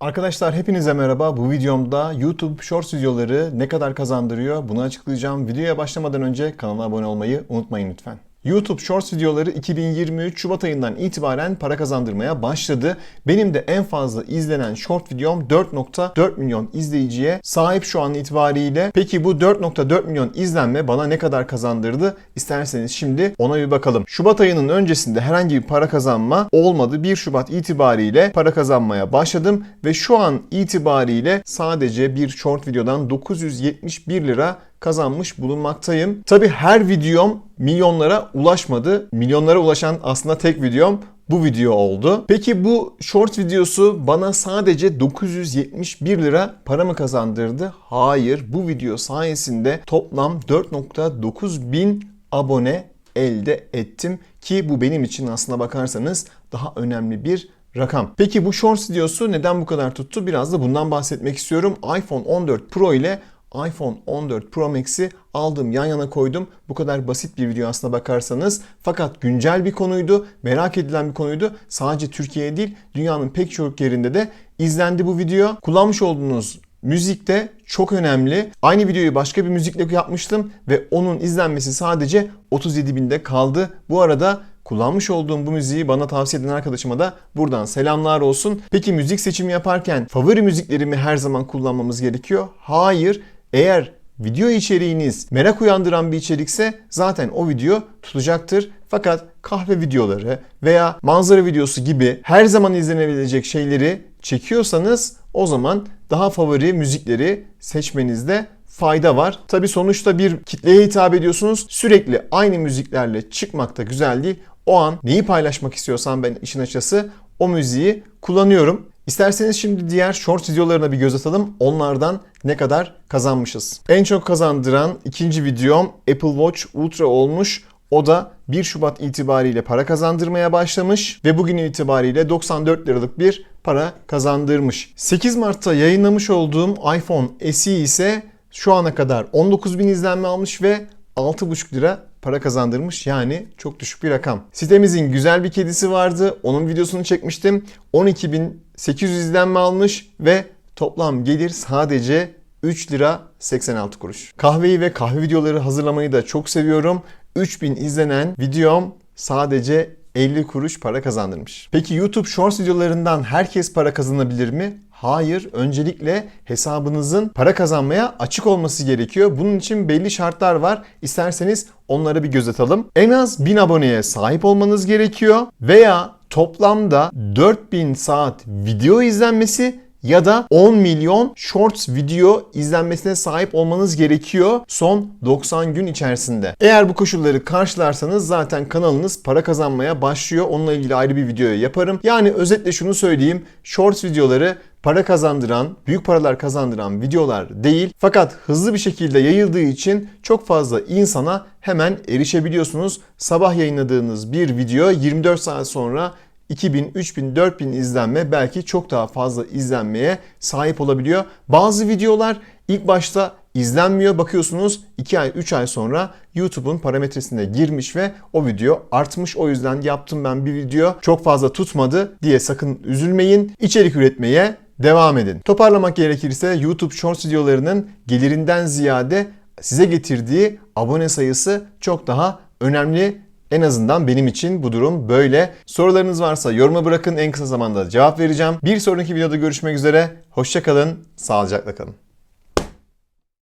Arkadaşlar hepinize merhaba. Bu videomda YouTube Shorts videoları ne kadar kazandırıyor bunu açıklayacağım. Videoya başlamadan önce kanala abone olmayı unutmayın lütfen. YouTube Shorts videoları 2023 Şubat ayından itibaren para kazandırmaya başladı. Benim de en fazla izlenen short videom 4.4 milyon izleyiciye sahip şu an itibariyle. Peki bu 4.4 milyon izlenme bana ne kadar kazandırdı? İsterseniz şimdi ona bir bakalım. Şubat ayının öncesinde herhangi bir para kazanma olmadı. 1 Şubat itibariyle para kazanmaya başladım ve şu an itibariyle sadece bir short videodan 971 lira kazanmış bulunmaktayım. Tabi her videom milyonlara ulaşmadı. Milyonlara ulaşan aslında tek videom bu video oldu. Peki bu short videosu bana sadece 971 lira para mı kazandırdı? Hayır. Bu video sayesinde toplam 4.9 bin abone elde ettim ki bu benim için aslına bakarsanız daha önemli bir rakam. Peki bu shorts videosu neden bu kadar tuttu? Biraz da bundan bahsetmek istiyorum. iPhone 14 Pro ile iPhone 14 Pro Max'i aldım yan yana koydum. Bu kadar basit bir video aslına bakarsanız. Fakat güncel bir konuydu. Merak edilen bir konuydu. Sadece Türkiye değil dünyanın pek çok yerinde de izlendi bu video. Kullanmış olduğunuz müzik de çok önemli. Aynı videoyu başka bir müzikle yapmıştım ve onun izlenmesi sadece 37 binde kaldı. Bu arada kullanmış olduğum bu müziği bana tavsiye eden arkadaşıma da buradan selamlar olsun. Peki müzik seçimi yaparken favori müziklerimi her zaman kullanmamız gerekiyor? Hayır. Eğer video içeriğiniz merak uyandıran bir içerikse zaten o video tutacaktır. Fakat kahve videoları veya manzara videosu gibi her zaman izlenebilecek şeyleri çekiyorsanız o zaman daha favori müzikleri seçmenizde fayda var. Tabi sonuçta bir kitleye hitap ediyorsunuz. Sürekli aynı müziklerle çıkmak da güzel değil. O an neyi paylaşmak istiyorsam ben işin açısı o müziği kullanıyorum. İsterseniz şimdi diğer short videolarına bir göz atalım. Onlardan ne kadar kazanmışız. En çok kazandıran ikinci videom Apple Watch Ultra olmuş. O da 1 Şubat itibariyle para kazandırmaya başlamış ve bugün itibariyle 94 liralık bir para kazandırmış. 8 Mart'ta yayınlamış olduğum iPhone SE ise şu ana kadar 19 bin izlenme almış ve 6,5 lira para kazandırmış. Yani çok düşük bir rakam. Sitemizin güzel bir kedisi vardı. Onun videosunu çekmiştim. 12.800 izlenme almış ve toplam gelir sadece 3 lira 86 kuruş. Kahveyi ve kahve videoları hazırlamayı da çok seviyorum. 3000 izlenen videom sadece 50 kuruş para kazandırmış. Peki YouTube Shorts videolarından herkes para kazanabilir mi? Hayır, öncelikle hesabınızın para kazanmaya açık olması gerekiyor. Bunun için belli şartlar var. İsterseniz onlara bir göz atalım. En az 1000 aboneye sahip olmanız gerekiyor veya toplamda 4000 saat video izlenmesi ya da 10 milyon shorts video izlenmesine sahip olmanız gerekiyor son 90 gün içerisinde. Eğer bu koşulları karşılarsanız zaten kanalınız para kazanmaya başlıyor. Onunla ilgili ayrı bir video yaparım. Yani özetle şunu söyleyeyim. Shorts videoları para kazandıran, büyük paralar kazandıran videolar değil. Fakat hızlı bir şekilde yayıldığı için çok fazla insana hemen erişebiliyorsunuz. Sabah yayınladığınız bir video 24 saat sonra 2000, 3000, 4000 izlenme belki çok daha fazla izlenmeye sahip olabiliyor. Bazı videolar ilk başta izlenmiyor. Bakıyorsunuz 2 ay 3 ay sonra YouTube'un parametresine girmiş ve o video artmış. O yüzden yaptım ben bir video çok fazla tutmadı diye sakın üzülmeyin. İçerik üretmeye devam edin. Toparlamak gerekirse YouTube Shorts videolarının gelirinden ziyade size getirdiği abone sayısı çok daha önemli. En azından benim için bu durum böyle. Sorularınız varsa yoruma bırakın en kısa zamanda cevap vereceğim. Bir sonraki videoda görüşmek üzere. Hoşçakalın, sağlıcakla kalın.